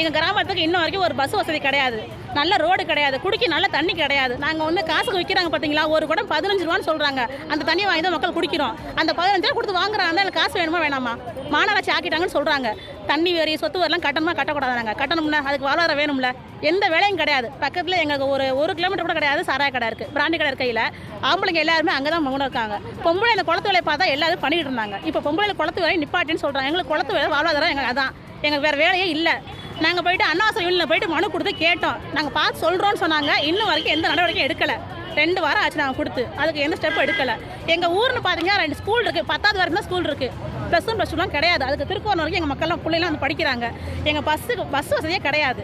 எங்கள் கிராமத்துக்கு இன்ன வரைக்கும் ஒரு பஸ் வசதி கிடையாது. நல்ல ரோடு கிடையாது. குடிக்க நல்ல தண்ணி கிடையாது. நாங்கள் வந்து காசுக்கு விற்கிறாங்க பார்த்தீங்களா ஒரு குடம் பதினஞ்சு ரூபான்னு சொல்கிறாங்க அந்த தண்ணி வாங்கி தான் மக்கள் குடிக்கிறோம். அந்த பதினஞ்சு ரூபா கொடுத்து வாங்குறாங்க. எனக்கு காசு வேணுமா வேணாமா? மாநகராட்சி ஆக்கிட்டாங்கன்னு சொல்கிறாங்க தண்ணி வரி சொத்து வரலாம் கட்டணுமா கட்டக்கூடாது நாங்கள் கட்டணும்ல. அதுக்கு வாழ்வார வேணும்ல. எந்த வேலையும் கிடையாது. பக்கத்தில் எங்களுக்கு ஒரு ஒரு கிலோமீட்டர் கூட கிடையாது. சாராய கடை இருக்குது பிராண்டி கடை இருக்கையில். ஆம்பளைங்க எல்லாருமே அங்கே தான் மகனும் இருக்காங்க. பொம்பளை இந்த குளத்து வேலையை பார்த்தா எல்லாரும் பண்ணிட்டு இருந்தாங்க. இப்போ பொம்பளை குளத்து வேலையை நிப்பாட்டின்னு சொல்கிறாங்க எங்களுக்கு குளத்து வேலை வாழ்வாதாரம் எங்களுக்கு அதான். எங்களுக்கு வேறு வேலையே இல்லை. நாங்கள் போயிட்டு அண்ணா யூனியில் போயிட்டு மனு கொடுத்து கேட்டோம். நாங்கள் பார்த்து சொல்கிறோன்னு சொன்னாங்க. இன்னும் வரைக்கும் எந்த நடவடிக்கையும் எடுக்கலை. ரெண்டு வாரம் ஆச்சு நாங்கள் கொடுத்து. அதுக்கு எந்த ஸ்டெப்பும் எடுக்கலை. எங்கள் ஊர்னு பார்த்தீங்கன்னா ரெண்டு ஸ்கூல் இருக்குது பத்தாவது வரைக்கும் ஸ்கூல் இருக்குது ப்ளஸ் ஒன் ப்ளஸ் டூலாம் கிடையாது. அதுக்கு திருக்கோணம் வரைக்கும் எங்கள் மக்கள்லாம் பிள்ளைலாம் வந்து படிக்கிறாங்க. எங்கள் பஸ்ஸுக்கு பஸ் வசதியே கிடையாது.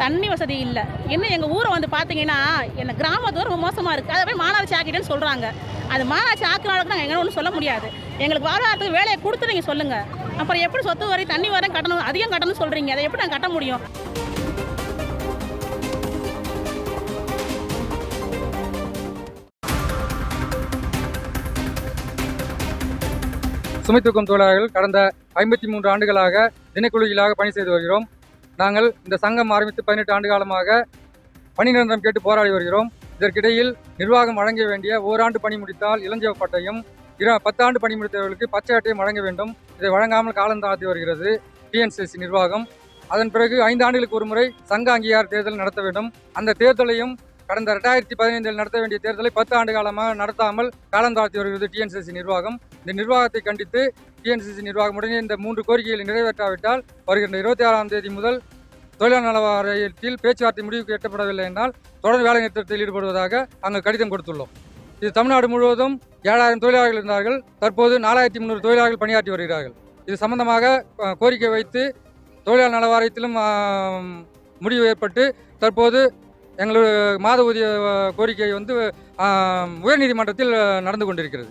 தண்ணி வசதி இல்லை. இன்னும் எங்கள் ஊரை வந்து பார்த்தீங்கன்னா என்ன கிராமத்து ரொம்ப மோசமாக இருக்குது அதை போய் மாநகராட்சி ஆக்கிட்டேன்னு சொல்கிறாங்க அது மாநகராட்சி ஆக்கினாலும் நாங்கள் எங்கே ஒன்றும் சொல்ல முடியாது. எங்களுக்கு வாழ்வாரத்துக்கு வேலையை கொடுத்து நீங்கள் சொல்லுங்கள் அப்புறம் எப்படி சொத்து வரை தண்ணி வரை கட்டணும் அதிகம் கட்டணும்னு சொல்கிறீங்க அதை எப்படி நாங்கள் கட்ட முடியும்? சுமை தூக்கம் தொழிலாளர்கள் கடந்த ஐம்பத்தி மூன்று ஆண்டுகளாக தினக்கூலிகளாக பணி செய்து வருகிறோம். நாங்கள் இந்த சங்கம் ஆரம்பித்து பதினெட்டு ஆண்டு காலமாக பணி நிரந்தரம் கேட்டு போராடி வருகிறோம். இதற்கிடையில் நிர்வாகம் வழங்க வேண்டிய ஓராண்டு பணி முடித்தால் இளஞ்சவ பட்டையும் பத்தாண்டு பணி முடித்தவர்களுக்கு பச்சை அட்டையும் வழங்க வேண்டும். இதை வழங்காமல் காலம் தாழ்த்தி வருகிறது டிஎன்சிசி நிர்வாகம். அதன் பிறகு ஐந்து ஆண்டுகளுக்கு ஒரு முறை சங்க அங்கீகார தேர்தல் நடத்த வேண்டும். அந்த தேர்தலையும் கடந்த ரெண்டாயிரத்தி பதினைந்தில் நடத்த வேண்டிய தேர்தலை பத்து ஆண்டு காலமாக நடத்தாமல் காலம் தாழ்த்தி வருகிறது டிஎன்சிசி நிர்வாகம். இந்த நிர்வாகத்தை கண்டித்து டிஎன்சிசி நிர்வாகம் உடனே இந்த மூன்று கோரிக்கைகளை நிறைவேற்றாவிட்டால் வருகின்ற இருபத்தி ஆறாம் தேதி முதல் தொழிலாளர் நல வாரியத்தில் பேச்சுவார்த்தை முடிவுக்கு எட்டப்படவில்லை என்றால் தொடர் வேலை நிறுத்தத்தில் ஈடுபடுவதாக அங்கு கடிதம் கொடுத்துள்ளோம். இது தமிழ்நாடு முழுவதும் ஏழாயிரம் தொழிலாளர்கள் இருந்தார்கள். தற்போது நாலாயிரத்தி முந்நூறு தொழிலாளர்கள் பணியாற்றி வருகிறார்கள். இது சம்பந்தமாக கோரிக்கை வைத்து தொழிலாளர் நல வாரியத்திலும் முடிவு ஏற்பட்டு தற்போது எங்களுடைய மாத ஊதிய கோரிக்கை வந்து உயர்நீதிமன்றத்தில் நடந்து கொண்டிருக்கிறது.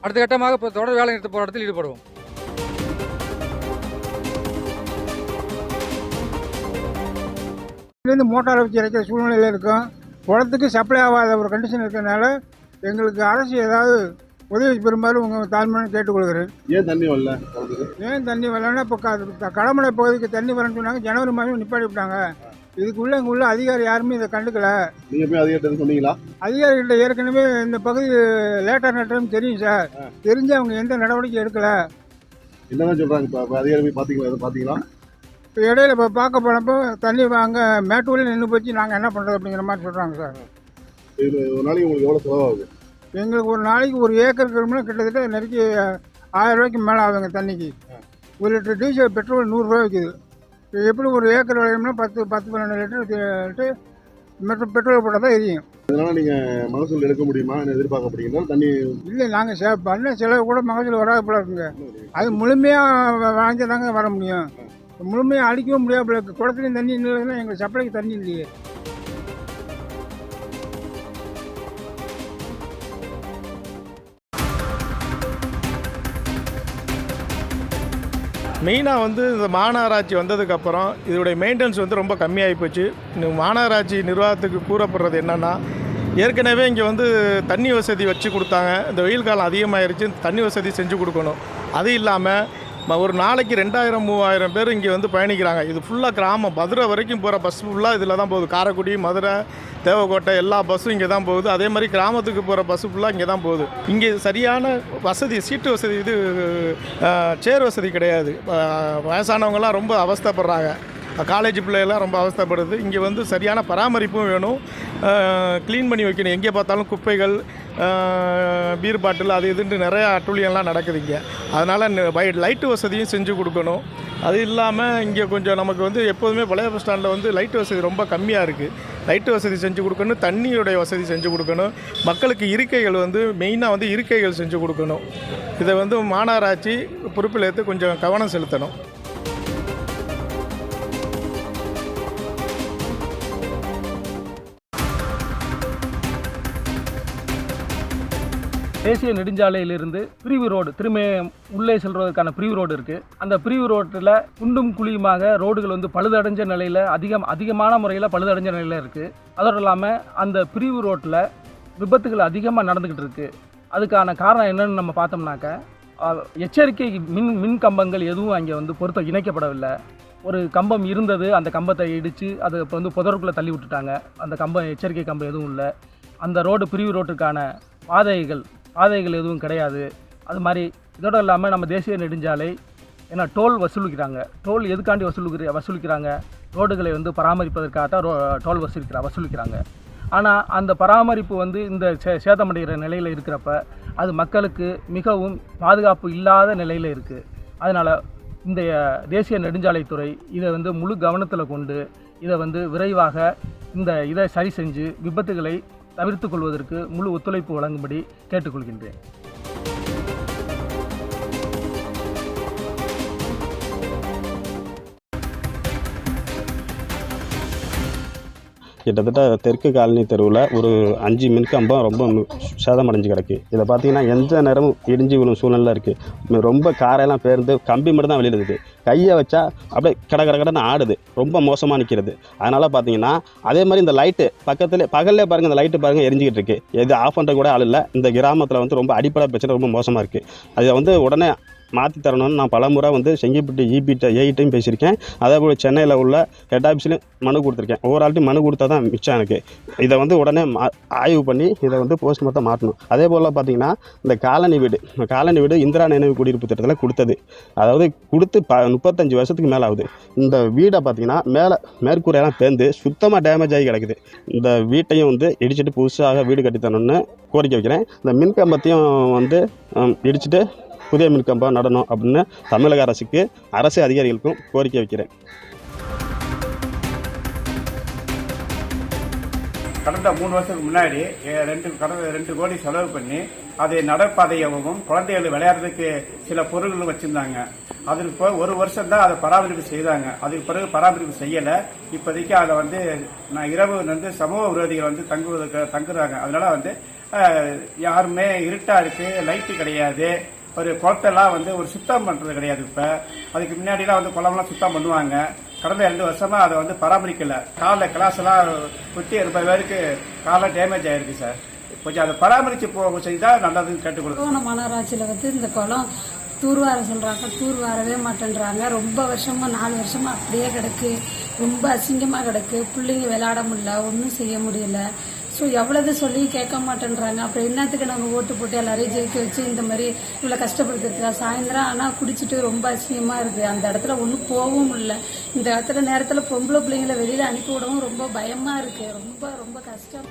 அடுத்த கட்டமாக இப்போ தொடர் வேலை நிறுத்த போராட்டத்தில் ஈடுபடுவோம். இருந்து மோட்டாரை வச்சு இறைக்கிற சூழ்நிலையில் இருக்கும். குளத்துக்கு சப்ளை ஆகாத ஒரு கண்டிஷன் இருக்கிறதுனால எங்களுக்கு அரசு ஏதாவது உதவி பெறுமாறு உங்கள் தாழ்மையான கேட்டுக்கொள்கிறேன். ஏன் தண்ணி வரல? ஏன் தண்ணி வரலன்னா இப்போ க- கடமடை பகுதிக்கு தண்ணி வரேன்னு சொன்னாங்க. ஜனவரி மாதம் நிப்பாட்டி விட்டாங்க. இதுக்குள்ள இங்கே உள்ள அதிகாரி யாருமே இதை கண்டுக்கல. நீங்க போய் அதிகாரிட்ட சொன்னீங்களா? அதிகாரிகிட்ட ஏற்கனவே இந்த பகுதி லேட்டாக நட்டுன்னு தெரியும் சார் தெரிஞ்சு அவங்க எந்த நடவடிக்கையும் எடுக்கல. என்னதான் சொல்றாங்க இப்ப? இப்ப அதிகாரி போய் பாத்தீங்களா? எதுவும் பாத்தீங்களா? இப்போ இடையில இப்போ பார்க்க போனப்போ தண்ணி வாங்க மேட்டூரில் நின்று போச்சு நாங்கள் என்ன பண்ணுறது அப்படிங்கிற மாதிரி சொல்கிறாங்க சார் இது ஒரு நாளைக்கு உங்களுக்கு எவ்வளவு செலவாகுது? எங்களுக்கு ஒரு நாளைக்கு ஒரு ஏக்கர் கிளம்புனா கிட்டத்தட்ட நெருக்கி ஆயிரம் ரூபாய்க்கு மேலே ஆகுதுங்க தண்ணிக்கு. ஒரு லிட்டர் டீசல் பெட்ரோல் நூறுரூவா விற்கிது எப்படி ஒரு ஏக்கர் விளையும்னா பத்து பத்து பன்னெண்டு லிட்டர் லிட்டர் பெட்ரோல் போட்டால் தான் எரியும். அதனால நீங்க மகசூல் எடுக்க முடியுமா? என்ன எதிர்பார்க்கப்படுகிறீங்களா தண்ணி இல்லை நாங்கள் செ பண்ண செலவு கூட மகசூல் வராது போல இருக்குங்க. அது முழுமையாக வாங்கி தாங்க வர முடியும். முழுமையாக அடிக்கவும் முடியாது குளத்துலையும் தண்ணி இல்லைன்னா எங்கள் சப்ளைக்கு தண்ணி இல்லையே. மெயினாக வந்து இந்த மாநகராட்சி வந்ததுக்கப்புறம் இதோடைய மெயின்டெனன்ஸ் வந்து ரொம்ப கம்மியாகி போச்சு. இந்த மாநகராட்சி நிர்வாகத்துக்கு கூறப்படுறது என்னென்னா ஏற்கனவே இங்கே வந்து தண்ணி வசதி வச்சு கொடுத்தாங்க. இந்த வெயில் காலம் அதிகமாயிருச்சு தண்ணி வசதி செஞ்சு கொடுக்கணும். அது இல்லாமல் ஒரு நாளைக்கு ரெண்டாயிரம் மூவாயிரம் பேர் இங்கே வந்து பயணிக்கிறாங்க. இது ஃபுல்லாக கிராமம். மதுரை வரைக்கும் போகிற பஸ் ஃபுல்லாக இதில் தான் போகுது. காரைக்குடி மதுரை தேவக்கோட்டை எல்லா பஸ்ஸும் இங்கே தான் போகுது. அதே மாதிரி கிராமத்துக்கு போகிற பஸ்ஸு ஃபுல்லாக இங்கே தான் போகுது. இங்கே சரியான வசதி சீட்டு வசதி இது சேர் வசதி கிடையாது. வயசானவங்களாம் ரொம்ப அவஸ்தைப்படுறாங்க. காலேஜ் பிள்ளைகள்லாம் ரொம்ப அவஸ்தைப்படுது. இங்கே வந்து சரியான பராமரிப்பும் வேணும். க்ளீன் பண்ணி வைக்கணும். எங்கே பார்த்தாலும் குப்பைகள் பீர் பாட்டில் அது இதுன்ட்டு நிறையா அட்டுழியம்லாம் நடக்குது இங்கே. அதனால் லைட்டு வசதியும் செஞ்சு கொடுக்கணும். அது இல்லாமல் இங்கே கொஞ்சம் நமக்கு வந்து எப்போதுமே பழைய பஸ் ஸ்டாண்டில் வந்து லைட் வசதி ரொம்ப கம்மியாக இருக்குது லைட்டு வசதி செஞ்சு கொடுக்கணும். தண்ணியுடைய வசதி செஞ்சு கொடுக்கணும். மக்களுக்கு இருக்கைகள் வந்து மெயினாக வந்து இருக்கைகள் செஞ்சு கொடுக்கணும். இதை வந்து மாநகராட்சி பொறுப்பில் எடுத்து கொஞ்சம் கவனம் செலுத்தணும். தேசிய நெடுஞ்சாலையிலிருந்து பிரிவு ரோடு திரும்ப உள்ளே செல்வதற்கான பிரிவு ரோடு இருக்குது அந்த பிரிவு ரோட்டில் குண்டும் குழியுமாக ரோடுகள் வந்து பழுதடைஞ்ச நிலையில் அதிகம் அதிகமான முறையில் பழுதடைஞ்ச நிலையில் இருக்குது அதோடு இல்லாமல் அந்த பிரிவு ரோட்டில் விபத்துகள் அதிகமாக நடந்துக்கிட்டு இருக்குது அதுக்கான காரணம் என்னன்னு நம்ம பார்த்தோம்னாக்க எச்சரிக்கை மின் மின் கம்பங்கள் எதுவும் அங்கே வந்து பொருத்த இணைக்கப்படவில்லை. ஒரு கம்பம் இருந்தது அந்த கம்பத்தை இடித்து அதை இப்போ வந்து புதருக்குள்ளே தள்ளி விட்டுட்டாங்க. அந்த கம்பம் எச்சரிக்கை கம்பம் எதுவும் இல்லை. அந்த ரோடு பிரிவு ரோட்டுக்கான பாதைகள் பாதைகள் எதுவும் கிடையாது. அது மாதிரி இதோட இல்லாமல் நம்ம தேசிய நெடுஞ்சாலை ஏன்னா டோல் வசூலிக்கிறாங்க. டோல் எதுக்காண்டி வசூலிக்கிற வசூலிக்கிறாங்க? ரோடுகளை வந்து பராமரிப்பதற்காக தான் ரோ டோல் வசூலிக்கிறா வசூலிக்கிறாங்க. ஆனால் அந்த பராமரிப்பு வந்து இந்த சே சேதமடைகிற நிலையில் இருக்கிறப்ப அது மக்களுக்கு மிகவும் பாதுகாப்பு இல்லாத நிலையில் இருக்குது அதனால் இந்த தேசிய நெடுஞ்சாலைத்துறை இதை வந்து முழு கவனத்தில் கொண்டு இதை வந்து விரைவாக இந்த இதை சரி செஞ்சு விபத்துகளை தவிர்த்து கொள்வதற்கு முழு ஒத்துழைப்பு வழங்கும்படி கேட்டுக்கொள்கின்றேன். கிட்டத்தட்ட தெற்கு காலனி தெருவில் ஒரு அஞ்சு மின்கம்பம் ரொம்ப சேதமடைஞ்சு கிடக்கு. இதை பார்த்தீங்கன்னா எந்த நேரமும் இடிஞ்சு விழும் சூழ்நிலை இருக்குது ரொம்ப காரெல்லாம் பேர்ந்து கம்பி மட்டும் தான் வெளியில் இருக்குது கையை வச்சா அப்படியே கட கட கடன்னு ஆடுது. ரொம்ப மோசமாக நிற்கிறது அதனால் பார்த்தீங்கன்னா அதே மாதிரி இந்த லைட்டு பக்கத்தில் பகலில் பாருங்கள் இந்த லைட்டு பாருங்கள் எரிஞ்சிக்கிட்டு இருக்கு. எது ஆஃப் பண்ணுற கூட ஆள் இல்லை. இந்த கிராமத்தில் வந்து ரொம்ப அடிப்படை பிரச்சனை ரொம்ப மோசமாக இருக்குது அதை வந்து உடனே மாற்றி தரணும்னு நான் பலமுறை வந்து செங்கிப்பட்டி இபிட்ட ஏஐட்டையும் பேசியிருக்கேன். அதே போல் சென்னையில் உள்ள ஹெட் ஆஃபீஸ்லையும் மனு கொடுத்துருக்கேன். ஒவ்வொரு மனு கொடுத்தா தான் மிச்சம் எனக்கு. இதை வந்து உடனே மா ஆய்வு பண்ணி இதை வந்து போஸ்ட்மார்ட்டம் மாற்றணும். அதே போல் பார்த்தீங்கன்னா இந்த காலனி வீடு இந்த காலனி வீடு இந்திரா நினைவு குடியிருப்பு திட்டத்தில் கொடுத்தது. அதாவது கொடுத்து ப முப்பத்தஞ்சு வருஷத்துக்கு மேலே ஆகுது. இந்த வீடை பார்த்தீங்கன்னா மேலே மேற்கூரையெல்லாம் பேர்ந்து சுத்தமாக டேமேஜ் ஆகி கிடக்குது. இந்த வீட்டையும் வந்து இடிச்சிட்டு புதுசாக வீடு கட்டித்தரணும்னு கோரிக்கை வைக்கிறேன். இந்த மின்கம்பத்தையும் வந்து இடிச்சிட்டு புதிய மின்கம்பம் நடணும் அப்படின்னு தமிழக அரசுக்கு அரசு அதிகாரிகளுக்கும் கோரிக்கை வைக்கிறேன். கடந்த மூணு வருஷத்துக்கு முன்னாடி ரெண்டு கடந்த ரெண்டு கோடி செலவு பண்ணி அதை நடப்பாதையாகவும் குழந்தைகள் விளையாடுறதுக்கு சில பொருட்கள் வச்சுருந்தாங்க. அதற்கு இப்போ ஒரு வருஷம் தான் அதை பராமரிப்பு செய்தாங்க. அதுக்கு பிறகு பராமரிப்பு செய்யலை. இப்போதைக்கு அதை வந்து நான் இரவு வந்து சமூக விரோதிகள் வந்து தங்குவதற்கு தங்குறாங்க. அதனால வந்து யாருமே இருட்டாக இருக்குது லைட்டு கிடையாது. ஒரு குளத்தெல்லாம் வந்து ஒரு சுத்தம் பண்ணுறது கிடையாது இப்போ. அதுக்கு முன்னாடிலாம் வந்து குளம்லாம் சுத்தம் பண்ணுவாங்க. கடந்த ரெண்டு வருஷமாக அதை வந்து பராமரிக்கல. காலில் கிளாஸ் எல்லாம் குத்தி எண்பது பேருக்கு காலில் டேமேஜ் ஆயிருக்கு சார். கொஞ்சம் அதை பராமரித்து போக செய்தால் நல்லதுன்னு கேட்டுக்கொடுக்கும் திருவோணம் மாநகராட்சியில் வந்து இந்த குளம் தூர்வார சொல்கிறாங்க தூர்வாரவே மாட்டேன்றாங்க. ரொம்ப வருஷமா நாலு வருஷமா அப்படியே கிடக்கு. ரொம்ப அசிங்கமாக கிடக்கு. பிள்ளைங்க விளையாட முடியல. ஒன்றும் செய்ய முடியல. ஸோ எவ்வளவு சொல்லி கேட்க மாட்டேன்றாங்க. அப்புறம் என்னத்துக்கு நம்ம ஓட்டு போட்டு எல்லாரையும் ஜெயிக்க வச்சு இந்த மாதிரி இவ்வளோ கஷ்டப்படுத்துறதுக்கா சாயந்தரம் ஆனால் குடிச்சிட்டு ரொம்ப அசிங்கமா இருக்கு. அந்த இடத்துல ஒன்றும் போகவும் இல்லை. இந்த இடத்துல நேரத்தில் பொம்பளை பிள்ளைங்களை வெளியில் அனுப்பி விடவும் ரொம்ப பயமாக இருக்கு. ரொம்ப ரொம்ப கஷ்டம்.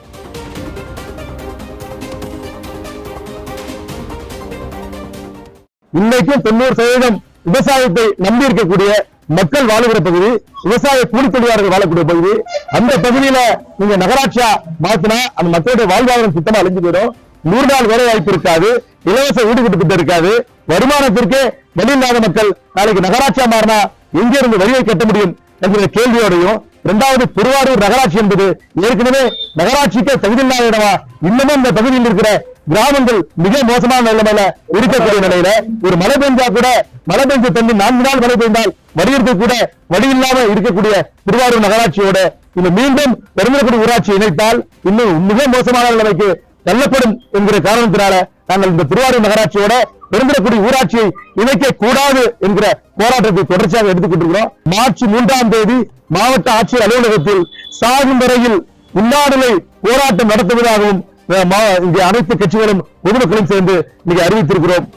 இன்னைக்கும் தொண்ணூறு சதவீதம் விவசாயத்தை நம்பி இருக்கக்கூடிய மக்கள் வாழுகிற பகுதி விவசாய கூலி தொழிலாளர்கள் வாழக்கூடிய பகுதி. அந்த பகுதியில நீங்க நகராட்சியா மாத்தினா அந்த மக்களுடைய வாழ்வாதாரம் சுத்தமா அழிஞ்சு போயிடும். நூறு நாள் வேலை வாய்ப்பு இருக்காது. இலவச வீடு திட்டம் இருக்காது. வருமானத்திற்கு வெளியில்லாத மக்கள் நாளைக்கு நகராட்சியா மாறினா எங்கே இருந்து வரியை கட்ட முடியும் என்கிற கேள்வியோடையும் இரண்டாவது திருவாரூர் நகராட்சி என்பது ஏற்கனவே நகராட்சிக்கு தகுதியில்லாத இடமா இன்னமும் இந்த பகுதியில் இருக்கிற கிராமங்கள் மிக மோசமான நிலைமையில இருக்கக்கூடிய நிலையில ஒரு மழை பெஞ்சா கூட மழை பெஞ்ச தண்ணி நான்கு நாள் மழை பெய்தால் வடிகிறதுக்கு கூட வழி இல்லாம இருக்கக்கூடிய திருவாரூர் நகராட்சியோட இந்த மீண்டும் பெருந்தக்குடி ஊராட்சி இணைத்தால் இன்னும் மிக மோசமான நிலைமைக்கு தள்ளப்படும் என்கிற காரணத்தினால நாங்கள் இந்த திருவாரூர் நகராட்சியோட பெருந்திரக்குடி ஊராட்சியை இணைக்க கூடாது என்கிற போராட்டத்தை தொடர்ச்சியாக எடுத்துக்கொண்டிருக்கிறோம். மார்ச் மூன்றாம் தேதி மாவட்ட ஆட்சியர் அலுவலகத்தில் சாகும் வரையில் உண்ணாநிலை போராட்டம் நடத்துவதாகவும் இங்கே அனைத்து கட்சிகளும் பொதுமக்களும் சேர்ந்து இன்னைக்கு அறிவித்திருக்கிறோம்.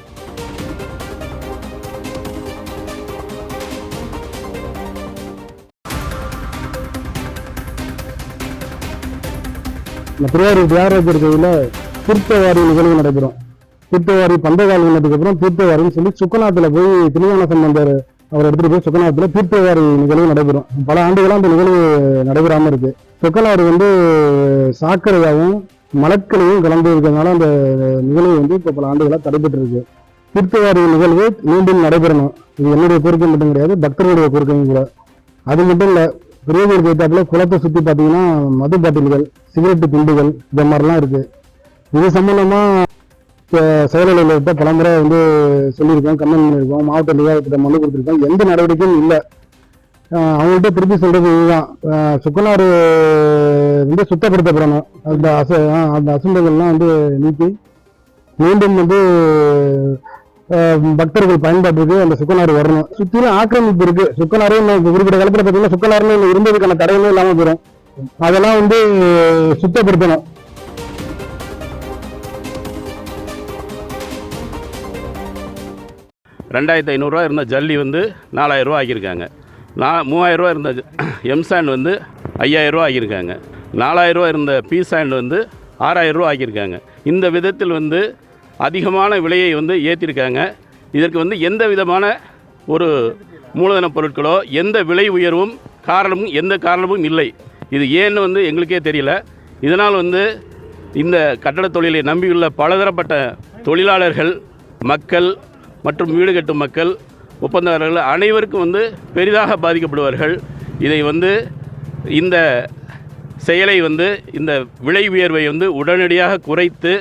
இந்த திருவாரூர் தியாகராஜர் கோயிலில் தீர்த்தவாரி நிகழ்வு நடைபெறும். தீர்த்தவாரி பந்தகால் நிகழ்வுக்கு அப்புறம் தீர்த்தவாரின்னு சொல்லி சுக்கநாத்தில் போய் திருஞான சம்பந்தர் அவர் எடுத்துட்டு போய் சுக்கநாத்தில் தீர்த்தவாரி நிகழ்வு நடைபெறும். பல ஆண்டுகளாக அந்த நிகழ்வு நடைபெறாமல் இருக்கு. சுக்கநாடு வந்து சாக்கரையாகவும் மலக்களையும் கலந்து இருக்கிறதுனால அந்த நிகழ்வு வந்து இப்போ பல ஆண்டுகளாக தடைபெற்று இருக்கு தீர்த்தவாரி நிகழ்வு மீண்டும் நடைபெறணும். இது என்னுடைய கோரிக்கை மட்டும் கிடையாது பக்தர்களுடைய கோரிக்கையும் கூட. அது மட்டும் இல்லை பெரியவர் போயிட்டாப்புல குளத்தை சுற்றி பார்த்தீங்கன்னா மது பாட்டில்கள் சிகரெட்டு துண்டுகள் இந்த மாதிரிலாம் இருக்கு. இது சம்பந்தமா இப்போ செயலாளர்கள்ட்ட பலமுறை வந்து சொல்லியிருக்கோம் கம்மன் பண்ணியிருக்கோம் மாவட்ட நிர்வாகத்திட்ட மனு கொடுத்துருக்கோம். எந்த நடவடிக்கையும் இல்லை. அவங்கள்ட்ட திருப்பி சொல்றது இதுதான். சுக்கனாறு வந்து சுத்தப்படுத்தப்படணும். அந்த அச அந்த அசும்பங்கள்லாம் வந்து நீக்கி மீண்டும் வந்து பக்தர்கள் பயன்பாட்டுக்கு அந்த சுக்கனாறு வரணும். சுத்திலும் ஆக்கிரமிப்பு இருக்கு. சுக்கனாறு குறிப்பிட்ட காலத்துல பாத்தீங்கன்னா சுக்கனாறுன்னு இருந்ததுக்கான தடையுமே இல்லாம போயிடும் அதெல்லாம் வந்து சுத்தப்படுத்தணும். ரெண்டாயிரத்தி ஐநூறுரூவா இருந்த ஜல்லி வந்து நாலாயிரரூவா ஆக்கியிருக்காங்க. நா மூவாயிரரூவா இருந்த எம்சாண்ட் வந்து ஐயாயிரரூவா ஆக்கியிருக்காங்க. நாலாயிரரூவா இருந்த பீஸ் சாண்ட் வந்து ஆறாயிரரூவா ஆக்கியிருக்காங்க. இந்த விதத்தில் வந்து அதிகமான விலையை வந்து ஏற்றிருக்காங்க. இதற்கு வந்து எந்த விதமான ஒரு மூலதன பொருட்களோ எந்த விலை உயர்வும் காரணமும் எந்த காரணமும் இல்லை. இது ஏன்னு வந்து எங்களுக்கே தெரியல. இதனால் வந்து இந்த கட்டடத் தொழிலை நம்பியுள்ள பலதரப்பட்ட தொழிலாளர்கள் மக்கள் மற்றும் வீடு கட்டும் மக்கள் ஒப்பந்ததாரர்கள் அனைவருக்கும் வந்து பெரிதாக பாதிக்கப்படுவார்கள். இதை வந்து இந்த செயலை வந்து இந்த விலை உயர்வை வந்து உடனடியாக குறைத்து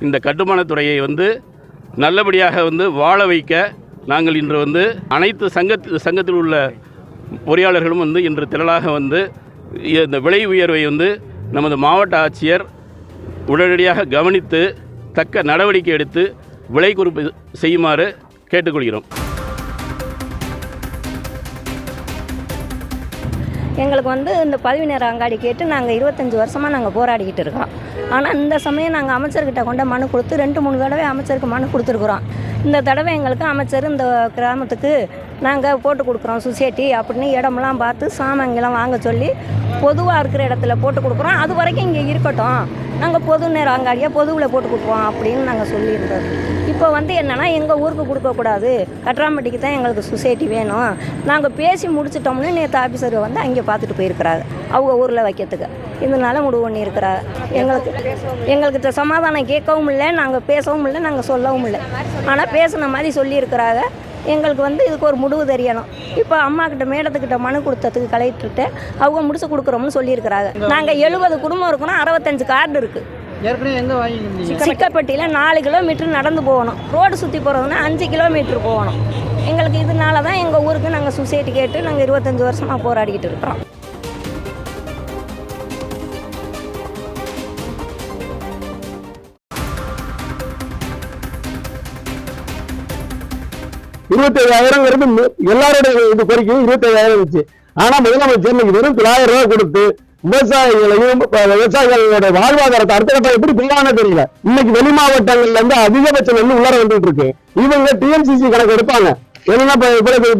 இந்த கட்டுமானத்துறையை வந்து நல்லபடியாக வந்து வாழ வைக்க நாங்கள் இன்று வந்து அனைத்து சங்க சங்கத்தில் உள்ள பொறியாளர்களும் வந்து இன்று திரளாக வந்து இந்த விலை உயர்வை வந்து நமது மாவட்ட ஆட்சியர் உடனடியாக கவனித்து தக்க நடவடிக்கை எடுத்து விலை குறிப்பு செய்யுமாறு கேட்டுக்கொள்கிறோம். எங்களுக்கு வந்து இந்த பதவி நேர அங்காடி கேட்டு நாங்கள் இருபத்தஞ்சி வருஷமாக நாங்கள் போராடிக்கிட்டு இருக்கோம் ஆனால் இந்த சமயம் நாங்கள் அமைச்சர்கிட்ட கொண்ட மனு கொடுத்து ரெண்டு மூணு தடவை அமைச்சருக்கு மனு கொடுத்துருக்குறோம். இந்த தடவை எங்களுக்கு அமைச்சர் இந்த கிராமத்துக்கு நாங்கள் போட்டு கொடுக்குறோம் சொசைட்டி அப்படின்னு இடமெல்லாம் பார்த்து சாமான்கள்லாம் வாங்க சொல்லி பொதுவாக இருக்கிற இடத்துல போட்டு கொடுக்குறோம். அது வரைக்கும் இங்கே இருக்கட்டும். நாங்கள் பொது நேரம் அங்காடியாக பொதுவில் போட்டு கொடுப்போம் அப்படின்னு நாங்கள் சொல்லியிருந்தோம். இப்போ வந்து என்னென்னா எங்கள் ஊருக்கு கொடுக்கக்கூடாது கட்ராம்பட்டிக்கு தான் எங்களுக்கு சொசைட்டி வேணும். நாங்கள் பேசி முடிச்சிட்டோம்னு நேற்று ஆஃபீஸர் வந்து அங்கே பார்த்துட்டு போயிருக்கிறாங்க அவங்க ஊரில் வைக்கிறதுக்கு. இதனால முடிவு பண்ணியிருக்கிறாங்க எங்களுக்கு எங்களுக்கு சமாதானம் கேட்கவும் இல்லை நாங்கள் பேசவும் இல்லை நாங்கள் சொல்லவும் இல்லை. ஆனால் பேசின மாதிரி சொல்லியிருக்கிறாங்க. எங்களுக்கு வந்து இதுக்கு ஒரு முடிவு தெரியணும். இப்போ அம்மா கிட்ட மேடத்துக்கிட்ட மனு கொடுத்ததுக்கு கலெக்டர்கிட்ட அவங்க முடிச்சு கொடுக்குறோம்னு சொல்லியிருக்கிறாங்க. நாங்கள் எழுபது குடும்பம் இருக்கணும் அறுபத்தஞ்சு கார்டு இருக்குது ஏற்கனவே எங்கே வாங்கியிருந்தீங்க சிக்கப்பட்டியில் நாலு கிலோமீட்டர் நடந்து போகணும். ரோடு சுற்றி போகிறதுனா அஞ்சு கிலோமீட்டர் போகணும். எங்களுக்கு இதனால தான் எங்கள் ஊருக்கு நாங்கள் சொசைட்டி கேட்டு நாங்கள் இருபத்தஞ்சி வருஷமாக போராடிக்கிட்டு இருக்கிறோம். இருபத்தி ஐயாயிரம் எல்லாரோட இது கோரிக்கையும் இருபத்தி ஐயாயிரம் இருந்துச்சு. ஆனா முதலமைச்சர் இன்னைக்கு வெறும் தொள்ளாயிரம் ரூபாய் கொடுத்து விவசாயிகளையும் விவசாயிகளோட வாழ்வாதாரத்தை அடுத்த கட்டம் எப்படி கொள்ளான்னு தெரியல. இன்னைக்கு வெளி மாவட்டங்கள்ல இருந்து அதிகபட்சம் வந்து உள்ளார வந்துட்டு இருக்கு. இவங்க டிஎன்சிசி கணக்கு எடுப்பாங்க. என்னன்னா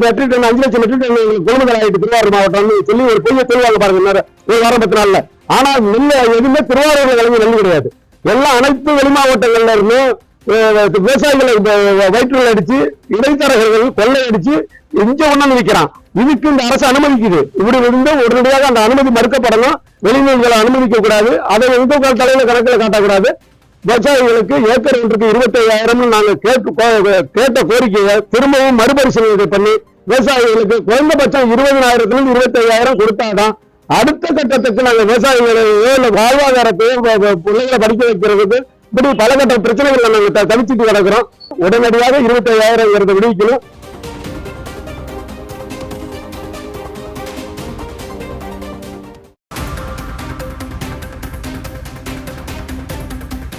மெட்ரிக் டன் அஞ்சு லட்சம் மெட்ரிக் டன் கொள்முதல் ஆயிட்டு திருவாரூர் மாவட்டம் சொல்லி ஒரு பெரிய சொல்லுவாங்க பாருங்க ஒரு வாரம் பத்து நாள்ல. ஆனா நெல் எதுவுமே திருவாரூர்ல விளைஞ்ச நெல் கிடையாது. எல்லா அனைத்து வெளி மாவட்டங்கள்ல இருந்தும் விவசாயிகளை வயிற்றுல அடிச்சு இடைத்தரகர்கள் கொள்ளையடிச்சு இங்க கொண்டாந்து விற்கிறான் இதுக்கு இந்த அரசு அனுமதிக்குது. இப்படி இருந்து உடனடியாக அந்த அனுமதி மறுக்கப்படணும். வெளிநூல்களை அனுமதிக்க கூடாது. அதை வந்து தலையில கணக்கில் காட்டக்கூடாது. விவசாயிகளுக்கு ஏக்கர் ஒன்றுக்கு இருபத்தி ஐயாயிரம்னு நாங்க கேட்டு கோ- கேட்ட கோரிக்கையை திரும்பவும் மறுபரிசீலனை பண்ணி விவசாயிகளுக்கு குறைந்தபட்சம் இருபதாயிரத்துல இருந்து இருபத்தி ஐயாயிரம் கொடுத்தாதான் அடுத்த கட்டத்துக்கு நாங்க விவசாயிகளை வாழ்வாதாரத்தையும் பிள்ளைகளை படிக்க வைக்கிறதுக்கு இப்படி பல பிரச்சனைகளை நாங்கள் தவிச்சுட்டு கிடக்கிறோம். உடனடியாக இருபத்தி ஐயாயிரம் விடுவிக்கணும்.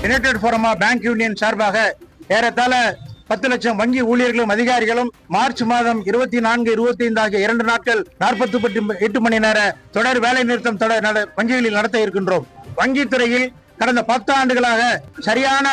யுனைடெட் ஃபோரமா பேங்க் யூனியன் சார்பாக ஏறத்தாழ பத்து லட்சம் வங்கி ஊழியர்களும் அதிகாரிகளும் மார்ச் மாதம் இருபத்தி நான்கு இருபத்தி ஐந்து ஆகிய இரண்டு நாட்கள் நாற்பத்தி எட்டு மணி நேர தொடர் வேலை நிறுத்தம் தொடர் வங்கிகளில் நடத்த இருக்கின்றோம். வங்கித்துறையில் கடந்த பத்து ஆண்டுகளாக சரியான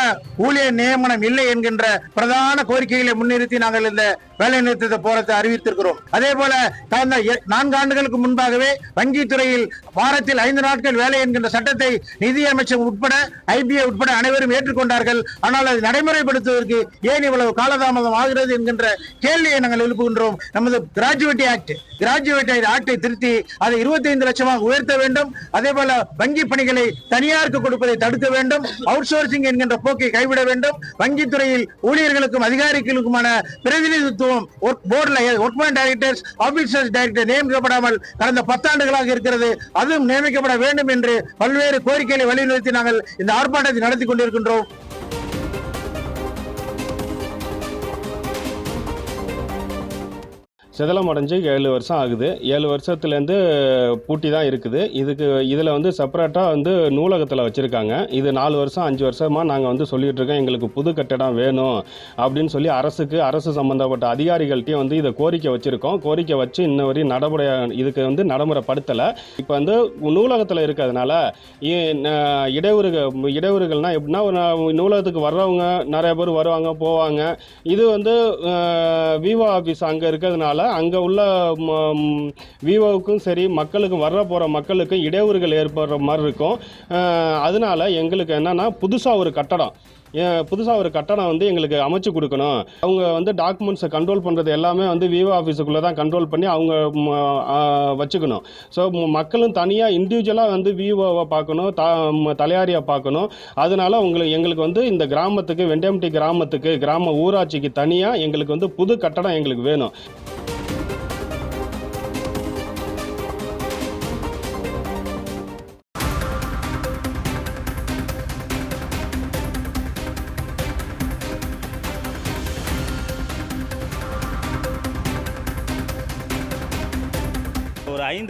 ஊழியர் நியமனம் இல்லை என்கின்ற பிரதான கோரிக்கைகளை முன்னிறுத்தி நாங்கள் இந்த வேலை நிறுத்தத்தை போராட்டத்தை அறிவித்திருக்கிறோம். அதே போல கடந்த நான்கு ஆண்டுகளுக்கு முன்பாகவே வங்கித்துறையில் வாரத்தில் ஐந்து நாட்கள் வேலை என்கின்ற சட்டத்தை நிதியமைச்சர் உட்பட ஐபிஐ உட்பட அனைவரும் ஏற்றுக்கொண்டார்கள். ஆனால் அதை நடைமுறைப்படுத்துவதற்கு ஏன் இவ்வளவு காலதாமதம் ஆகிறது என்கின்ற கேள்வியை நாங்கள் எழுப்புகின்றோம். நமது கிராஜுவேட்டி ஆக்ட் கிராஜுவேட்டி ஆக்டை திருத்தி அதை 25 லட்சமாக உயர்த்த வேண்டும். அதே போல வங்கி பணிகளை தனியாருக்கு கொடுப்பதை தடுக்க வேண்டும். அவுட் சோர்சிங் என்கின்ற போக்கை கைவிட வேண்டும். வங்கித்துறையில் ஊழியர்களுக்கும் அதிகாரிகளுக்குமான பிரதிநிதித்துவம் ஒர்க் போர்டில் ஒர்க்மேன் டைரக்டர்ஸ் ஆபீசர்ஸ் டைரக்டர் நியமிக்கப்படாமல் கடந்த பத்தாண்டுகளாக இருக்கிறது. அதுவும் நியமிக்கப்பட வேண்டும் என்று பல்வேறு கோரிக்கைகளை வலியுறுத்தி நாங்கள் இந்த ஆர்ப்பாட்டத்தை நடத்தி கொண்டிருக்கின்றோம். சிதலம் அடைஞ்சு ஏழு வருஷம் ஆகுது. ஏழு வருஷத்துலேருந்து பூட்டி தான் இருக்குது. இதுக்கு இதில் வந்து செப்பரேட்டாக வந்து நூலகத்தில் வச்சுருக்காங்க. இது நாலு வருஷம் அஞ்சு வருஷமாக நாங்கள் வந்து சொல்லிகிட்டு இருக்கோம். எங்களுக்கு புது கட்டடம் வேணும் அப்படின்னு சொல்லி அரசுக்கு அரசு சம்மந்தப்பட்ட அதிகாரிகள்ட்டையும் வந்து இதை கோரிக்கை வச்சுருக்கோம். கோரிக்கை வச்சு இன்ன வரையும் நடைமுறை இதுக்கு வந்து நடைமுறைப்படுத்தலை. இப்போ வந்து நூலகத்தில் இருக்கிறதுனால இ- இடையூறுகள் இடையூறுகள்னால் எப்படின்னா ஒரு நூலகத்துக்கு வர்றவங்க நிறைய பேர் வருவாங்க போவாங்க. இது வந்து விவோ ஆஃபீஸ் அங்கே இருக்கிறதுனால அங்கே உள்ள விவோவுக்கும் சரி மக்களுக்கும் வர்ற போகிற மக்களுக்கும் இடையூறுகள் ஏற்படுற மாதிரி இருக்கும். அதனால் அதனால எங்களுக்கு என்னென்னா புதுசாக ஒரு கட்டடம். புதுசாக ஒரு கட்டணம் வந்து எங்களுக்கு அமைச்சு கொடுக்கணும். அவங்க வந்து டாக்குமெண்ட்ஸை கண்ட்ரோல் பண்ணுறது எல்லாமே வந்து விவோ ஆஃபீஸுக்குள்ளே தான் கண்ட்ரோல் பண்ணி அவங்க வச்சுக்கணும். ஸோ மக்களும் தனியாக இண்டிவிஜுவலாக வந்து விவோவை பார்க்கணும் த ம், தலையாரியை பார்க்கணும். அதனால உங்களுக்கு எங்களுக்கு வந்து இந்த கிராமத்துக்கு வெண்டம்பட்டி கிராமத்துக்கு கிராம ஊராட்சிக்கு தனியாக எங்களுக்கு வந்து புது கட்டடம் எங்களுக்கு வேணும்.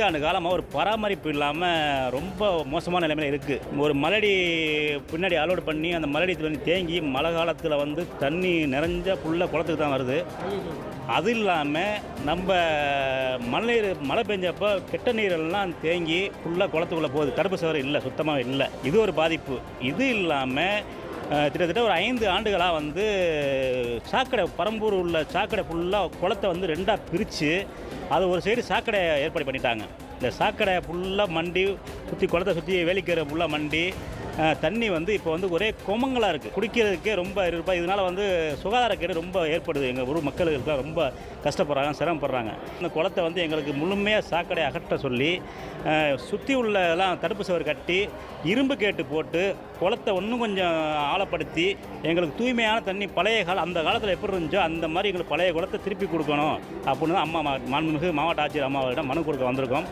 ஐந்தாண்டு காலமாக ஒரு பராமரிப்பு இல்லாமல் ரொம்ப மோசமான நிலைமையில் இருக்குது ஒரு மலடி பின்னாடி அலோடு பண்ணி அந்த மலடி வந்து தேங்கி மழை காலத்தில் வந்து தண்ணி நிறைஞ்ச ஃபுல்லாக குளத்துக்கு தான் வருது. அது இல்லாமல் நம்ம மழை மழை பெஞ்சப்போ கெட்ட நீரெல்லாம் தேங்கி ஃபுல்லாக குளத்துக்குள்ளே போகுது. தடுப்பு சுவர் இல்லை சுத்தமாக இல்லை. இது ஒரு பாதிப்பு. இது இல்லாமல் கிட்டத்தட்ட ஒரு ஐந்து ஆண்டுகளாக வந்து சாக்கடை பரம்பூர் உள்ள சாக்கடை ஃபுல்லாக குளத்தை வந்து ரெண்டாக பிரித்து அது ஒரு சைடு சாக்கடை ஏற்பாடு பண்ணிட்டாங்க. இந்த சாக்கடை ஃபுல்லாக மண்டி சுற்றி குளத்தை சுற்றி வேலிக்கரை ஃபுல்லாக மண்டி தண்ணி வந்து இப்போ வந்து ஒரே கொமங்களாக இருக்குது குடிக்கிறதுக்கே ரொம்ப இருப்பா இதனால் வந்து சுகாதாரக்கேடு ரொம்ப ஏற்படுது. எங்கள் ஊர் மக்களுக்கு ரொம்ப கஷ்டப்படுறாங்க சிரமப்படுறாங்க. இந்த குளத்தை வந்து எங்களுக்கு முழுமையாக சாக்கடை அகற்ற சொல்லி சுற்றி உள்ள எல்லாம் தடுப்பு சுவர் கட்டி இரும்பு கேட்டு போட்டு குளத்தை இன்னும் கொஞ்சம் ஆழப்படுத்தி எங்களுக்கு தூய்மையான தண்ணி பழைய காலம் அந்த காலத்தில் எப்படி இருந்துச்சோ அந்த மாதிரி எங்களுக்கு பழைய குளத்தை திருப்பி கொடுக்கணும் அப்படின்னு தான் அம்மா மா- மாண்புமிகு மாவட்ட ஆட்சியர் அம்மாவிடம் மனு கொடுக்க வந்திருக்கோம்.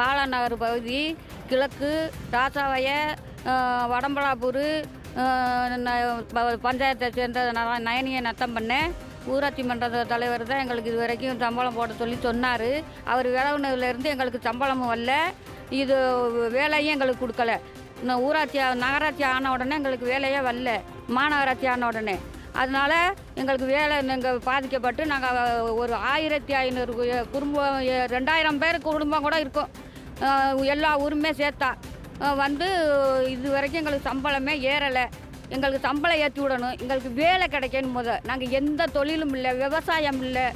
பாலநகர் பகுதி கிழக்கு ராசாவய வடம்பலாப்பூர் ந- ப- பஞ்சாயத்தை சேர்ந்த நயனியை நத்தம் பண்ணேன் ஊராட்சி மன்ற தலைவர் தான் எங்களுக்கு இது வரைக்கும் சம்பளம் போட சொல்லி சொன்னார். அவர் விளவுனதுலேருந்து எங்களுக்கு சம்பளமும் வரல. இது வேலையும் எங்களுக்கு கொடுக்கல. இன்னும் ஊராட்சி நகராட்சி ஆன உடனே எங்களுக்கு வேலையே வரல. மாநகராட்சி ஆன உடனே. அதனால் எங்களுக்கு வேலை நாங்கள் பாதிக்கப்பட்டு நாங்கள் ஒரு ஆயிரத்தி ஐநூறு குடும்பம் ரெண்டாயிரம் பேர் குடும்பம் கூட இருக்கும். எல்லா ஊருமே சேர்த்தா. வந்து இது வரைக்கும் எங்களுக்கு சம்பளமே ஏறலை. எங்களுக்கு சம்பளம் ஏற்றி விடணும். எங்களுக்கு வேலை கிடைக்கணும் முத. நாங்கள் எந்த தொழிலும் இல்லை விவசாயம் இல்லை.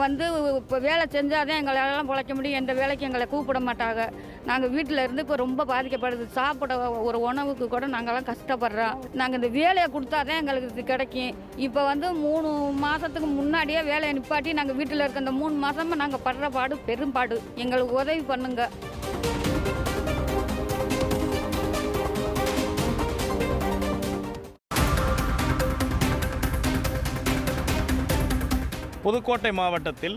வந்து இப்போ வேலை செஞ்சால் தான் எங்களால் பிழைக்க முடியும். எந்த வேலைக்கு எங்களை கூப்பிட மாட்டாங்க. நாங்கள் வீட்டில் இருந்து இப்போ ரொம்ப பாதிக்கப்படுது. சாப்பிட ஒரு உணவுக்கு கூட நாங்கள்லாம் கஷ்டப்படுறோம். நாங்கள் இந்த வேலையை கொடுத்தா தான் எங்களுக்கு இது கிடைக்கும். இப்போ வந்து மூணு மாதத்துக்கு முன்னாடியே வேலையை நிப்பாட்டி நாங்கள் வீட்டில் இருக்க இந்த மூணு மாதமாக நாங்கள் படுற பாடு பெரும்பாடு. எங்களுக்கு உதவி பண்ணுங்க. புதுக்கோட்டை மாவட்டத்தில்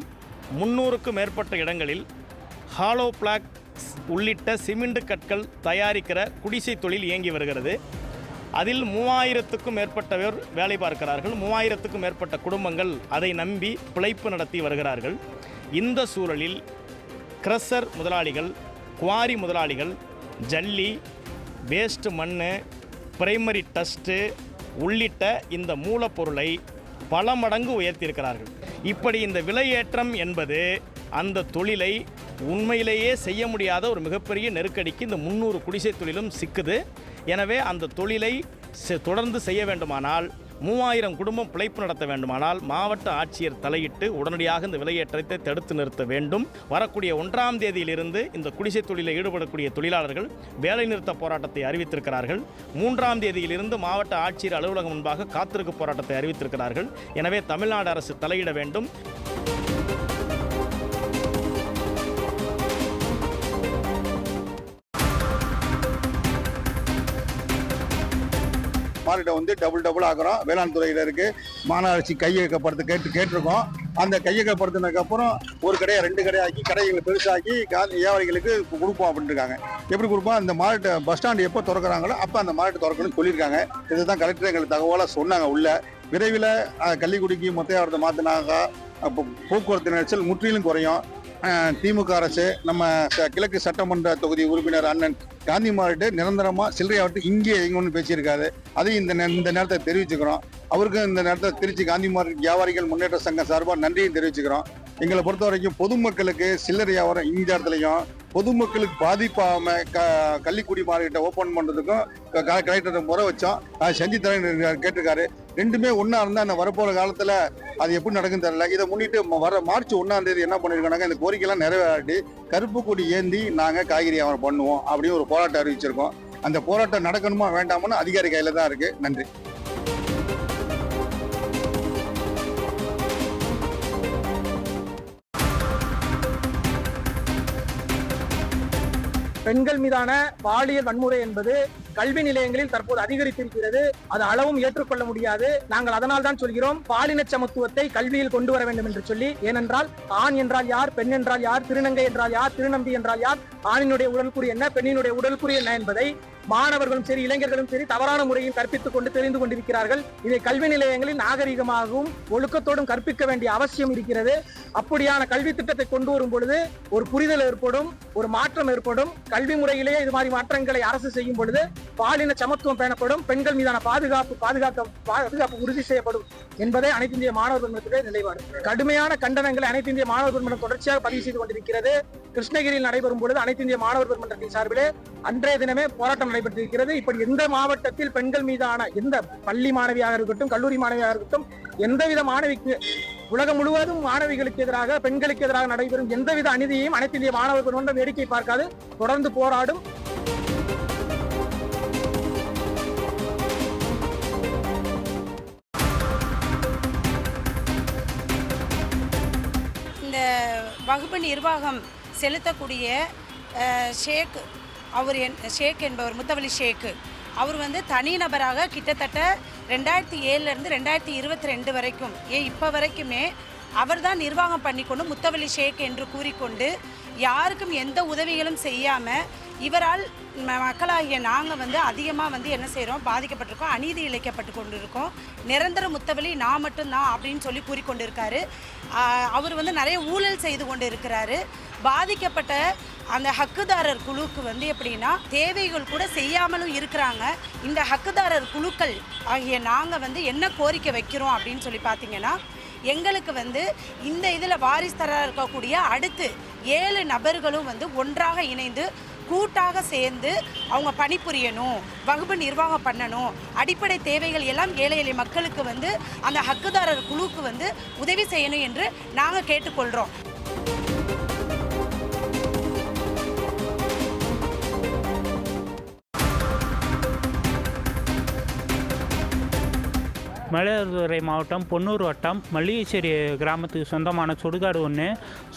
முன்னூறுக்கும் மேற்பட்ட இடங்களில் ஹாலோ பிளாக் உள்ளிட்ட சிமெண்ட் கற்கள் தயாரிக்கிற குடிசை தொழில் இயங்கி வருகிறது. அதில் மூவாயிரத்துக்கும் மேற்பட்டவர் வேலை பார்க்கிறார்கள். மூவாயிரத்துக்கும் மேற்பட்ட குடும்பங்கள் அதை நம்பி பிழைப்பு நடத்தி வருகிறார்கள். இந்த சூழலில் கிரஷர் முதலாளிகள் குவாரி முதலாளிகள் ஜல்லி வேஸ்ட் மண் பிரைமரி டஸ்ட்டு உள்ளிட்ட இந்த மூலப்பொருளை பல மடங்கு உயர்த்தியிருக்கிறார்கள். இப்படி இந்த விலையேற்றம் என்பது அந்த தொழிலை உண்மையிலேயே செய்ய முடியாத ஒரு மிகப்பெரிய நெருக்கடிக்கு இந்த முந்நூறு குடிசை தொழிலும் சிக்குது. எனவே அந்த தொழிலை செ- தொடர்ந்து செய்ய வேண்டுமானால் மூவாயிரம் குடும்பம் பிழைப்பு நடத்த வேண்டுமானால் மாவட்ட ஆட்சியர் தலையிட்டு உடனடியாக இந்த விலையேற்றத்தை தடுத்து நிறுத்த வேண்டும். வரக்கூடிய ஒன்றாம் தேதியிலிருந்து இந்த குடிசை தொழிலில் ஈடுபடக்கூடிய தொழிலாளர்கள் வேலைநிறுத்த போராட்டத்தை அறிவித்திருக்கிறார்கள். மூன்றாம் தேதியிலிருந்து மாவட்ட ஆட்சியர் அலுவலகம் முன்பாக காத்திருக்கு போராட்டத்தை அறிவித்திருக்கிறார்கள். எனவே தமிழ்நாடு அரசு தலையிட வேண்டும். மார்க்கெட்டை வந்து டபுள் டபுள் ஆக்குறோம். வேளாண் துறையில் இருக்குது மாநகராட்சி கையகப்படுத்த கேட்டு கேட்டிருக்கோம். அந்த கையகப்படுத்தினதுக்கப்புறம் ஒரு கடையை ரெண்டு கடையாக்கி கடைகளை பெருசாக்கி காந்தி வியாபாரிகளுக்கு கொடுப்போம் அப்படின்ட்டு இருக்காங்க. எப்படி கொடுப்போம்? அந்த மார்க்கெட் பஸ் ஸ்டாண்ட் எப்போ திறக்கிறாங்களோ அப்போ அந்த மார்க்கெட் திறக்கணும்னு சொல்லியிருக்காங்க. இதுதான் கலெக்டர் எங்களுக்கு தகவலாக சொன்னாங்க உள்ள. விரைவில் கள்ளிக்குடிக்கு மொத்தையாவரத்தை வியாபாரத்தை அப்போ போக்குவரத்து நெரிசல் முற்றிலும் குறையும். திமுக அரசு நம்ம கிழக்கு சட்டமன்ற தொகுதி உறுப்பினர் அண்ணன் காந்தி மார்க்கெட்டு நிரந்தரமாக சில்லறை ஆவட்டு இங்கே எங்க ஒன்று பேசியிருக்காரு. அதையும் இந்த இந்த நேரத்தை தெரிவிச்சுக்கிறோம். அவருக்கும் இந்த நேரத்தை திருச்சி காந்தி மார்க்கெட் வியாபாரிகள் முன்னேற்ற சங்கம் சார்பாக நன்றியும் தெரிவிச்சுக்கிறோம். எங்களை பொறுத்த வரைக்கும் பொதுமக்களுக்கு சில்லறை வியாபாரம் இந்த இடத்துலையும் பொதுமக்களுக்கு பாதிப்பாம க கள்ளிக்குடி மார்க்கெட்டை ஓப்பன் பண்ணுறதுக்கும் கலெக்டர் முறை வச்சோம். அதை செஞ்சு தரேன் கேட்டிருக்காரு. ரெண்டுமே ஒன்றா இருந்தால் அந்த வரப்போகிற காலத்தில் அது எப்படி நடக்குன்னு தெரியல. இதை முன்னிட்டு வர மார்ச் ஒன்றாம் தேதி என்ன பண்ணியிருக்காங்க இந்த கோரிக்கைலாம் நிறைவேறாட்டி கருப்பு கொடி ஏந்தி நாங்கள் காய்கறி வியாபாரம் பண்ணுவோம் அப்படின்னு ஒரு போராட்டம் அறிவிச்சிருக்கோம். அந்த போராட்டம் நடக்கணுமா வேண்டாமான்னு அதிகாரி கையில் தான் இருக்குது நன்றி. பெண்கள் மீதான பாலியல் வன்முறை என்பது கல்வி நிலையங்களில் தற்போது அதிகரித்திருக்கிறது. அது அளவும் ஏற்றுக்கொள்ள முடியாது. நாங்கள் அதனால் தான் சொல்கிறோம் பாலின சமத்துவத்தை கல்வியில் கொண்டு வர வேண்டும் என்று சொல்லி. ஏனென்றால் ஆண் என்றால் யார் பெண் என்றால் யார் திருநங்கை என்றால் யார் திருநம்பி என்றால் யார் ஆணினுடைய உடல்குறி என்ன பெண்ணினுடைய உடல்குறி என்ன என்பதை மாணவர்களும் சரி இளைஞர்களும் சரி தவறான முறையில் கற்பித்துக் கொண்டு தெரிந்து கொண்டிருக்கிறார்கள். இதை கல்வி நிலையங்களில் நாகரிகமாகவும் ஒழுக்கத்தோடும் கற்பிக்க வேண்டிய அவசியம் இருக்கிறது. அப்படியான கல்வி திட்டத்தை கொண்டு வரும் பொழுது ஒரு புரிதல் ஏற்படும் ஒரு மாற்றம் ஏற்படும். கல்வி முறையிலேயே இது மாதிரி மாற்றங்களை அரசு செய்யும் பொழுது பாலின சமத்துவம் பேணப்படும். பெண்கள் மீதான பாதுகாப்பு பாதுகாக்க பாதுகாப்பு உறுதி செய்யப்படும் என்பதை அனைத்து இந்திய மாணவர் மன்றத்திலே நிலைப்பாடு. கடுமையான கண்டனங்களை அனைத்து இந்திய மாணவர் மன்றம் தொடர்ச்சியாக பதிவு செய்து கொண்டிருக்கிறது. கிருஷ்ணகிரியில் நடைபெறும் பொழுது அனைத்து இந்திய மாணவர் மன்றத்தின் சார்பிலே அன்றைய தினமே போராட்டம் நடைபெற்றிருக்கிறது. இப்படி எந்த மாவட்டத்தில் பெண்கள் மீதான எந்த பள்ளி மாணவியாக இருக்கட்டும் கல்லூரி மாணவியாக இருக்கட்டும் எந்தவித மாணவிக்கு உலகம் முழுவதும் மாணவிகளுக்கு எதிராக பெண்களுக்கு எதிராக நடைபெறும் எந்தவித அநீதியையும் அனைத்து இந்திய மாணவர்கள் ஒன்றும் வேடிக்கை பார்க்காது தொடர்ந்து போராடும். இந்த வகுப்பு நிர்வாகம் செலுத்தக்கூடிய ஷேக் அவர் என் ஷேக் என்பவர் முத்தவலி ஷேக்கு. அவர் வந்து தனிநபராக கிட்டத்தட்ட ரெண்டாயிரத்தி ஏழுலேருந்து ரெண்டாயிரத்தி இருபத்தி ரெண்டு வரைக்கும் ஏன் இப்போ வரைக்குமே அவர் தான் நிர்வாகம் பண்ணிக்கொண்டு முத்தவலி ஷேக் என்று கூறிக்கொண்டு யாருக்கும் எந்த உதவிகளும் செய்யாமல் இவரால் மக்களாகிய நாங்கள் வந்து அதிகமாக வந்து என்ன செய்கிறோம் பாதிக்கப்பட்டிருக்கோம் அநீதி இழைக்கப்பட்டு கொண்டு இருக்கோம் நிரந்தர முத்தவலி நான் மட்டும்தான் அப்படின்னு சொல்லி கூறிக்கொண்டிருக்காரு. அவர் வந்து நிறைய ஊழல் செய்து கொண்டு இருக்கிறாரு பாதிக்கப்பட்ட அந்த ஹக்குதாரர் குழுக்கு வந்து எப்படின்னா தேவைகள் கூட செய்யாமலும் இருக்கிறாங்க. இந்த ஹக்குதாரர் குழுக்கள் ஆகிய நாங்கள் வந்து என்ன கோரிக்கை வைக்கிறோம் அப்படின்னு சொல்லி பார்த்தீங்கன்னா எங்களுக்கு வந்து இந்த இதில் வாரிசுத்தராக இருக்கக்கூடிய அடுத்து ஏழு நபர்களும் வந்து ஒன்றாக இணைந்து கூட்டாக சேர்ந்து அவங்க பணிபுரியணும் வகுப்பு நிர்வாகம் பண்ணணும். அடிப்படை தேவைகள் எல்லாம் ஏழை எளிய மக்களுக்கு வந்து அந்த ஹக்குதாரர் குழுவுக்கு வந்து உதவி செய்யணும் என்று நாங்கள் கேட்டுக்கொள்கிறோம் மயிலாடுதுறை மாவட்டம் பொன்னூர் வட்டம் மல்லிகைச்சேரி கிராமத்துக்கு சொந்தமான சுடுகாடு ஒன்று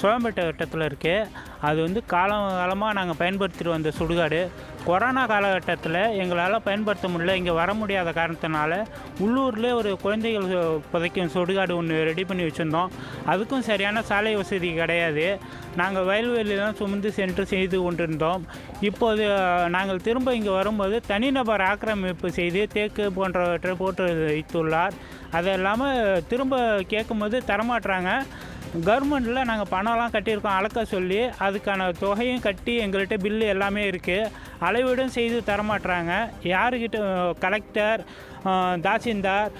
சோழம்பேட்டை வட்டத்தில் இருக்குது அது வந்து காலம் காலமாக நாங்கள் பயன்படுத்திட்டு வந்த சுடுகாடு. கொரோனா காலகட்டத்தில் எங்களால் பயன்படுத்த முடியல இங்கே வர முடியாத காரணத்தினால உள்ளூர்லேயே ஒரு குழந்தைகள் புதைக்கும் சுடுகாடு ஒன்று ரெடி பண்ணி வச்சுருந்தோம். அதுக்கும் சரியான சாலை வசதி கிடையாது. நாங்கள் வயல்வெளியெல்லாம் சுமந்து சென்று செய்து கொண்டிருந்தோம். இப்போது நாங்கள் திரும்ப இங்கே வரும்போது தனிநபர் ஆக்கிரமிப்பு செய்து தேக்கு போன்றவற்றை போட்டு வைத்துள்ளார். அது இல்லாமல் திரும்ப கேட்கும்போது தரமாட்டுறாங்க கவர்மெண்ட்டில் நாங்கள் பணம்லாம் கட்டியிருக்கோம் அளக்க சொல்லி அதுக்கான தொகையும் கட்டி எங்கள்கிட்ட பில்லு எல்லாமே இருக்குது அளவீடும் செய்து தரமாட்டுறாங்க யாருக்கிட்ட கலெக்டர் தாசில்தார்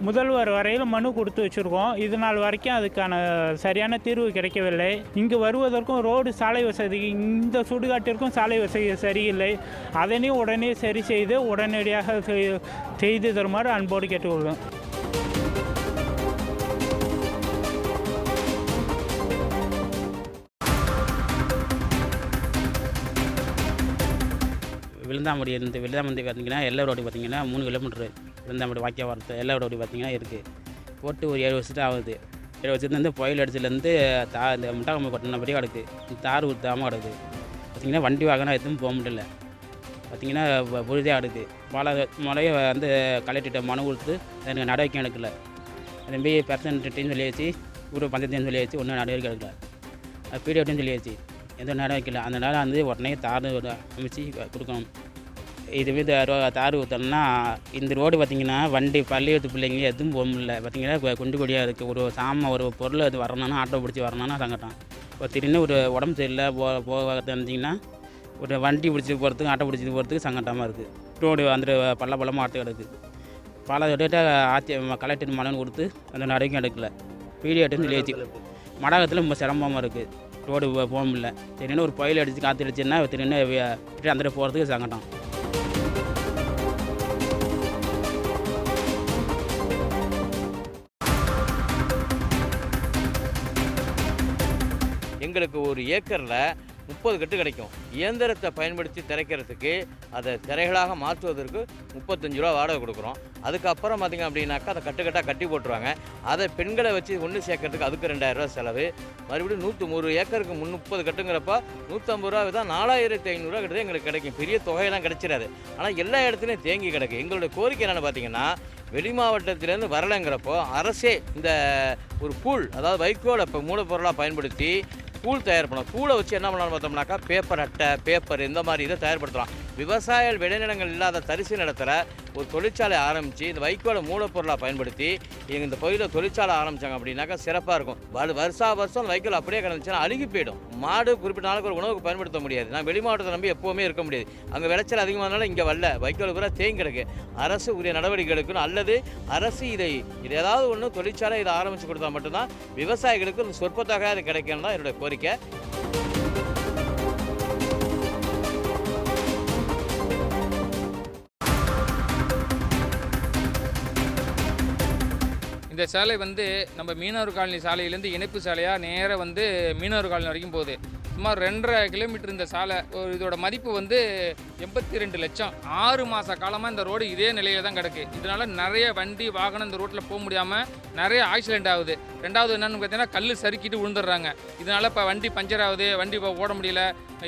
முதல்வர் வரையில் மனு கொடுத்து வச்சுருக்கோம். இது நாள் வரைக்கும் அதுக்கான சரியான தீர்வு கிடைக்கவில்லை. இங்கு வருவதற்கும் ரோடு சாலை வசதி இந்த சுடுகாட்டிற்கும் சாலை வசதி சரியில்லை. அதனையும் உடனே சரி செய்து உடனடியாக செய்- செய்து தருமாறு அன்போடு கேட்டுக்கொள்வேன் விழுந்தாமடி இருந்து விழுந்தாமடி பார்த்தீங்கன்னா எல்லா ரோடு பார்த்தீங்கன்னா மூணு கிலோமீட்ரு விழுந்தாமடி வாக்கிய வாரத்தை எல்லா ரோடு பார்த்தீங்கன்னா இருக்குது போட்டு ஒரு ஏழு வருஷத்து ஆகுது. ஏழு வருஷத்துலேருந்து புயல் அடிச்சுலேருந்து தா இந்த முட்டாக்கம்பு கொட்டினபடியே கிடக்கு. தார் ஊற்றாமல் கிடக்கு. பார்த்திங்கன்னா வண்டி வாகனம் எதுவும் போக முடியல. பார்த்தீங்கன்னா வ- புழுதியாக கிடக்கு மழை மழையை வந்து கலெக்டர்கிட்ட மனு கொடுத்து எனக்கு நடவடிக்கை எடுக்கல. திரும்பி பிரசிடென்ட்டையும் சொல்லி வச்சு ஒரு பஞ்சத்தையும் சொல்லியாச்சு ஒன்றும் நடவடிக்கை எடுக்கல. அது சொல்லியாச்சு. எந்த நடவடிக்கை இல்லை அந்த நேரம் வந்து உடனே தார் அமைச்சு கொடுக்கணும். இதுவே தார் ஊற்றணும்னா இந்த ரோடு பார்த்தீங்கன்னா வண்டி பள்ளிக்கூடத்து பிள்ளைங்க எதுவும் போக முடியல. பார்த்தீங்கன்னா குண்டு கொடியாக இருக்குது ஒரு சாம ஒரு பொருள் அது வரணும்னா ஆட்டோ பிடிச்சி வரணும்னா சங்கட்டம் இப்போ திடீர்னு ஒரு உடம்பு சரியில்லை போ போக இருந்தீங்கன்னா ஒரு வண்டி பிடிச்சி போகிறதுக்கு ஆட்டோ பிடிச்சி போகிறதுக்கு சங்கட்டமாக இருக்குது ரோடு வந்துட்டு பள்ள பள்ளமாக ஆட்டோ கிடக்கு. பல தடவை ஆட்சி கலெக்டர் மனு கொடுத்து அந்த நடவடிக்கை எடுக்கல. பீடியாட்டுன்னு சொல்லியாச்சு மடகத்தில் ரொம்ப சிரமமாக இருக்குது ரோடு போக முடியல. திடீர்னு ஒரு புயல் அடித்து காற்று அடிச்சுன்னா திடீர்னு வி- அந்த போகிறதுக்கு சங்கடம். எங்களுக்கு ஒரு ஏக்கரில் முப்பது கட்டு கிடைக்கும். இயந்திரத்தை பயன்படுத்தி திரைக்கிறதுக்கு அதை திரைகளாக மாற்றுவதற்கு முப்பத்தஞ்சு ரூபா வாடகை கொடுக்குறோம். அதுக்கப்புறம் பார்த்திங்க அப்படின்னாக்கா அதை கட்டுக்கட்டாக கட்டி போட்டுருவாங்க. அதை பெண்களை வச்சு ஒன்று சேர்க்கறதுக்கு அதுக்கு ரெண்டாயிரரூவா செலவு. மறுபடியும் நூற்றி ஒரு ஏக்கருக்கு முன் முப்பது கட்டுங்கிறப்ப நூற்றம்பது ரூபா தான் நாலாயிரத்தி ஐநூறுரூவா கிட்ட எங்களுக்கு கிடைக்கும். பெரிய தொகையெல்லாம் கிடைச்சிடாது. ஆனால் எல்லா இடத்துலையும் தேங்கி கிடக்கு. எங்களுடைய கோரிக்கை என்னென்னு பார்த்தீங்கன்னா வெளி மாவட்டத்திலேருந்து வரலைங்கிறப்போ அரசே இந்த ஒரு கூழ் அதாவது வைக்கோலை இப்போ மூலப்பொருளாக பயன்படுத்தி கூழ் தயார் பண்ணலாம். கூழை வச்சு என்ன பண்ணலாம்னு பார்த்தோம்னாக்கா பேப்பர் அட்டை பேப்பர் இந்த மாதிரி இதை தயார்படுத்தலாம். விவசாய விளைநிலங்கள் இல்லாத தரிசு நிலத்தில் ஒரு தொழிற்சாலை ஆரம்பித்து இந்த வைக்கோலை மூலப்பொருளாக பயன்படுத்தி எங்கள் இந்த பகுதியில் தொழிற்சாலை ஆரம்பித்தாங்க அப்படின்னாக்கா சிறப்பாக இருக்கும். வரு வருஷா வருஷம் அந்த வைக்கோல் அப்படியே கிடந்துச்சுன்னா அழுகி போயிடும். மாடு குறிப்பிட்ட நாளுக்கு ஒரு உணவுக்கு பயன்படுத்த முடியாது. நான் வெளி மாவட்டத்தை நம்பி எப்போவுமே இருக்க முடியாது. அங்கே விளைச்சல் அதிகமானால இங்கே வரல. வைக்கோல் பூரா தேங்கி கிடக்கு. அரசு உரிய நடவடிக்கை எடுக்கணும். அல்லது அரசு இதை இது ஏதாவது ஒன்று தொழிற்சாலை இதை ஆரம்பித்து கொடுத்தா மட்டும்தான் விவசாயிகளுக்கு ஒரு சொற்பத்தொகை அது கிடைக்கணும் தான் என்னுடைய கோரிக்கை. இந்த சாலை வந்து நம்ம மீனவர் காலனி சாலையிலேருந்து இணைப்பு சாலையாக நேராக வந்து மீனவர் காலனி வரைக்கும் போகுது. சுமார் ரெண்டரை கிலோமீட்டர் இந்த சாலை ஒரு இதோட மதிப்பு வந்து எண்பத்தி ரெண்டு லட்சம். ஆறு மாத காலமாக இந்த ரோடு இதே நிலையில் தான் கிடக்கு. இதனால நிறைய வண்டி வாகனம் இந்த ரோட்டில் போக முடியாமல் நிறைய ஆக்சிடென்ட் ஆகுது. ரெண்டாவது என்னென்னு பார்த்தீங்கன்னா கல் சறுக்கிட்டு விழுந்துடுறாங்க. இதனால் இப்போ வண்டி பஞ்சர் ஆகுது வண்டி இப்போ ஓட முடியல.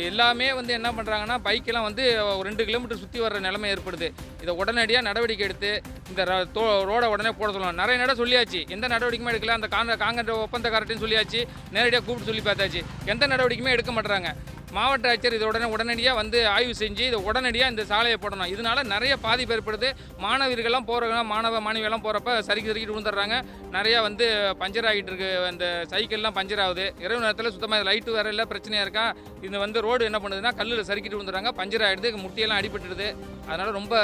எல்லாமே வந்து என்ன பண்ணுறாங்கன்னா பைக்கெல்லாம் வந்து ஒரு ரெண்டு கிலோமீட்டர் சுற்றி வர்ற நிலைமை ஏற்படுது. இதை உடனடியாக நடவடிக்கை எடுத்து இந்த தோ ரோடை உடனே போட சொல்லணும். நிறைய நட சொல்லியாச்சு. எந்த நடவடிக்கையுமே எடுக்கல. அந்த காங்க காங்கிரட் ஒப்பந்தக்காரட்டையும் சொல்லியாச்சு. நேரடியாக கூப்பிட்டு சொல்லி பார்த்தாச்சு. எந்த நடவடிக்கையுமே எடுக்க மாட்டுறாங்க. மாவட்ட ஆட்சியர் இதை உடனே உடனடியாக வந்து ஆய்வு செஞ்சு இதை உடனடியாக இந்த சாலையை போடணும். இதனால நிறைய பாதிப்பு ஏற்படுது. மாணவர்கள்லாம் போகிறவங்க மாணவ மாணவியெல்லாம் போகிறப்ப சறுக்கி சறுக்கிட்டு விழுந்துடுறாங்க. நிறையா வந்து பஞ்சர் ஆகிட்டு இருக்கு. அந்த சைக்கிள்லாம் பஞ்சர் ஆகுது. இரவு நேரத்தில் சுத்தமாக லைட்டு வேற இல்லை பிரச்சனையாக இருக்கா? இது வந்து ரோடு என்ன பண்ணுதுன்னா கல்லில் சறுக்கிட்டு விழுந்துடுறாங்க. பஞ்சர் ஆகிடுது முட்டியெல்லாம் அடிபட்டுடுது. அதனால் ரொம்ப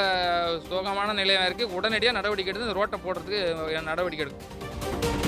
சோகமான நிலையாக இருக்குது உடனடியாக நடவடிக்கை எடுத்து இந்த ரோட்டை போடுறதுக்கு நடவடிக்கை எடுக்கும்.